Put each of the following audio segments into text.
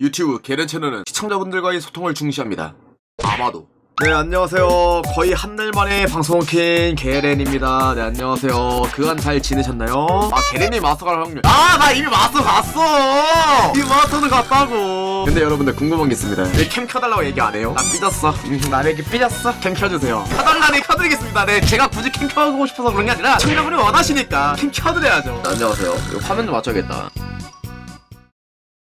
유튜브 게렌 채널은 시청자분들과의 소통을 중시합니다. 아마도. 네, 안녕하세요. 거의 한 달 만에 방송을 킨 게렌입니다. 네, 안녕하세요. 그간 잘 지내셨나요? 아, 게렌이 마스터 갈 확률. 아, 나 이미 마스터 갔어! 이미 마스터는 갔다고! 근데 여러분들 궁금한 게 있습니다. 왜 캠 켜달라고 얘기 안 해요? 나 삐졌어. 음, 나에게 삐졌어. 캠 켜주세요. 켜달라니 켜드리겠습니다. 네, 제가 굳이 캠 켜고 싶어서 그런 게 아니라 시청자분이 원하시니까 캠 켜드려야죠. 네, 안녕하세요. 화면 좀 맞춰야겠다.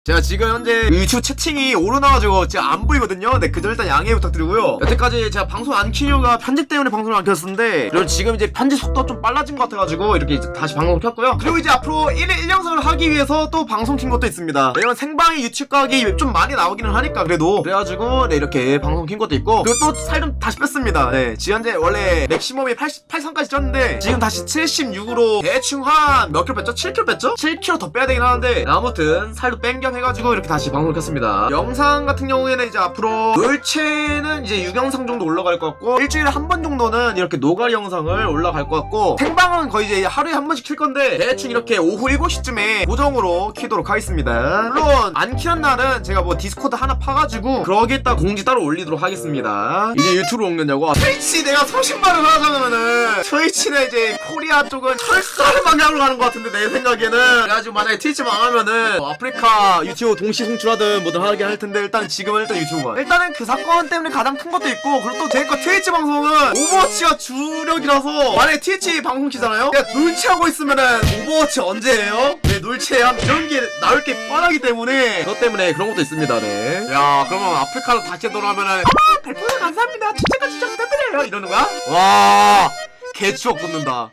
제가 지금 현재 유튜브 채팅이 오르나가지고 지금 안 보이거든요. 네, 그저 일단 양해 부탁드리고요. 여태까지 제가 방송 안킨 이유가 편집 때문에 방송을 안 켰었는데, 그리고 지금 이제 편집 속도 좀 빨라진 것 같아가지고, 이렇게 다시 방송을 켰고요. 그리고 이제 앞으로 1일 1영상을 하기 위해서 또 방송 킨 것도 있습니다. 왜냐면 생방에 유튜브 각이 좀 많이 나오기는 하니까, 그래도. 그래가지고, 네, 이렇게 방송 킨 것도 있고, 그리고 또 살 좀 다시 뺐습니다. 네, 지금 현재 원래 맥시멈이 80, 83까지 쪘는데, 지금 다시 76으로 대충 한 몇 킬로 뺐죠? 7킬로 뺐죠? 7킬로 더 빼야 되긴 하는데, 아무튼 살도 뺀겸 해가지고 이렇게 다시 방송을 켰습니다. 영상 같은 경우에는 이제 앞으로 롤체는 이제 6영상 정도 올라갈 것 같고, 일주일에 한 번 정도는 이렇게 노가리 영상을 올라갈 것 같고, 생방은 거의 이제 하루에 한 번씩 킬 건데, 대충 이렇게 오후 7시쯤에 고정으로 키도록 하겠습니다. 물론, 안 키는 날은 제가 뭐 디스코드 하나 파가지고, 그러겠다 공지 따로 올리도록 하겠습니다. 이제 유튜브로 옮겼냐고? 아, 트위치 내가 30만을 하자면은, 트위치는 이제 코리아 쪽은 철사를 망하러 가는 것 같은데, 내 생각에는. 그래가지고 만약에 트위치 망하면은, 뭐 아프리카 유튜브 동시 송출하든 뭐든 하게 할 텐데, 일단 지금은 일단 유튜브만. 일단은 그 사건 때문에 가장 큰 것도 있고, 그리고 또 제거 트위치 방송은 오버워치가 주력이라서, 만약에 트위치 방송 키잖아요? 내가 놀치하고 있으면은, 오버워치 언제 해요? 네, 놀치함. 이런 게 나올 게 뻔하기 때문에, 그것 때문에 그런 것도 있습니다, 네. 야, 그러면 아프리카로 다시 돌아오면은, 아, 발표를 감사합니다. 추천까지 좀 부탁드려요. 이러는 거야? 와, 개추억 돋는다.